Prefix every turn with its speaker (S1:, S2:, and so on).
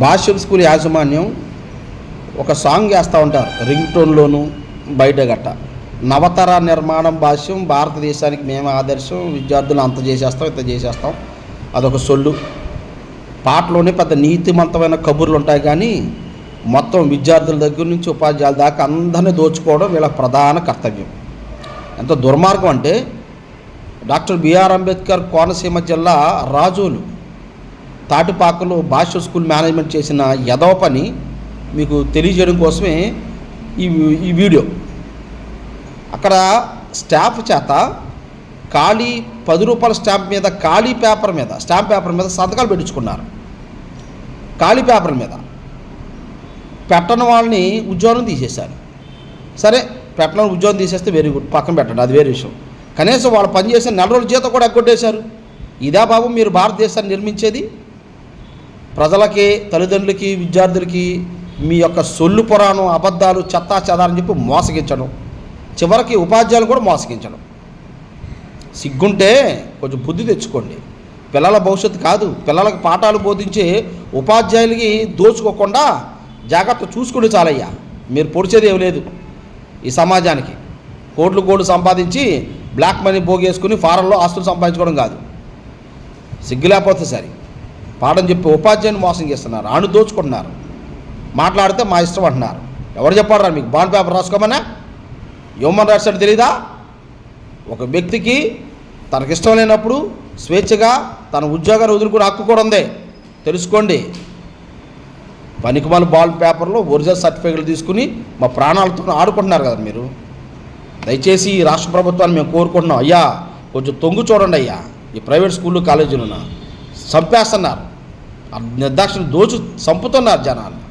S1: భాష్యం school యాజమాన్యం ఒక song వేస్తూ ఉంటారు రింగ్ టోన్లోను బయట గట్ట. నవతర నిర్మాణం భాష్యం భారతదేశానికి మేము ఆదర్శం విద్యార్థులు అంత చేసేస్తాం ఇంత చేసేస్తాం. అదొక సొల్లు. పాటలోనే పెద్ద నీతిమంతమైన కబుర్లు ఉంటాయి కానీ మొత్తం విద్యార్థుల దగ్గర నుంచి ఉపాధ్యాయుల దాకా అందరినీ దోచుకోవడం వీళ్ళ ప్రధాన కర్తవ్యం. ఎంత దుర్మార్గం అంటే డాక్టర్ బిఆర్ అంబేద్కర్ కోనసీమ జిల్లా రాజోలు తాటిపాకలో భాష స్కూల్ మేనేజ్మెంట్ చేసిన యదవ పని మీకు తెలియజేయడం కోసమే ఈ ఈ వీడియో. అక్కడ స్టాఫ్ చేత ఖాళీ పది రూపాయల స్టాంప్ మీద ఖాళీ పేపర్ మీద స్టాంప్ పేపర్ మీద సంతకాలు పెట్టించుకున్నారు. ఖాళీ పేపర్ మీద. పెట్టని వాళ్ళని ఉద్యోగం తీసేశారు. సరే పెట్టడం ఉద్యోగం తీసేస్తే వెరీ గుడ్ పక్కన పెట్టండి అది వేరే విషయం. కనీసం వాళ్ళు పనిచేసిన నెల రోజుల జీతం కూడా ఎగ్గొట్టేశారు. ఇదా బాబు మీరు భారతదేశాన్ని నిర్మించేది? ప్రజలకి తల్లిదండ్రులకి విద్యార్థులకి మీ యొక్క సొల్లు పురాణం అబద్ధాలు చెత్తా చెదారని చెప్పి మోసగించడం. చివరికి ఉపాధ్యాయులు కూడా మోసగించడం. సిగ్గుంటే కొంచెం బుద్ధి తెచ్చుకోండి. పిల్లల భవిష్యత్తు కాదు. పిల్లలకు పాఠాలు బోధించే ఉపాధ్యాయులకి దోచుకోకుండా జాగ్రత్త చూసుకుంటే చాలయ్యా. మీరు పొడిచేది ఏమి లేదు ఈ సమాజానికి. కోట్లు కోట్లు సంపాదించి బ్లాక్ మనీ పోగేసుకుని ఫారెన్లో ఆస్తులు సంపాదించుకోవడం కాదు. సిగ్గు లేకపోతే సరే. పాఠం చెప్పి ఉపాధ్యాయుని మోసం చేస్తున్నారు. ఆను దోచుకుంటున్నారు. మాట్లాడితే మా ఇష్టం అంటున్నారు. ఎవరు చెప్పారా మీకు బాండ్ పేపర్ రాసుకోమన్నా? హ్యూమన్ రైట్స్ అంటే తెలీదా? ఒక వ్యక్తికి తనకిష్టం లేనప్పుడు స్వేచ్ఛగా తన ఉద్యోగాన్ని వదులుకునే హక్కు కూడా ఉంది. తెలుసుకోండి. పనికిమాల బాల్ పేపర్లో ఒరిజినల్ సర్టిఫికేట్లు తీసుకుని మా ప్రాణాలతో ఆడుకుంటున్నారు కదా మీరు. దయచేసి ఈ రాష్ట్ర ప్రభుత్వాన్ని మేము కోరుకుంటున్నాం. అయ్యా కొంచెం తొంగు చూడండి అయ్యా. ఈ ప్రైవేట్ స్కూళ్ళు కాలేజీలను చంపేస్తున్నారు. నిర్దాక్షిణ దోచు చంపుతున్నారు జనాన్ని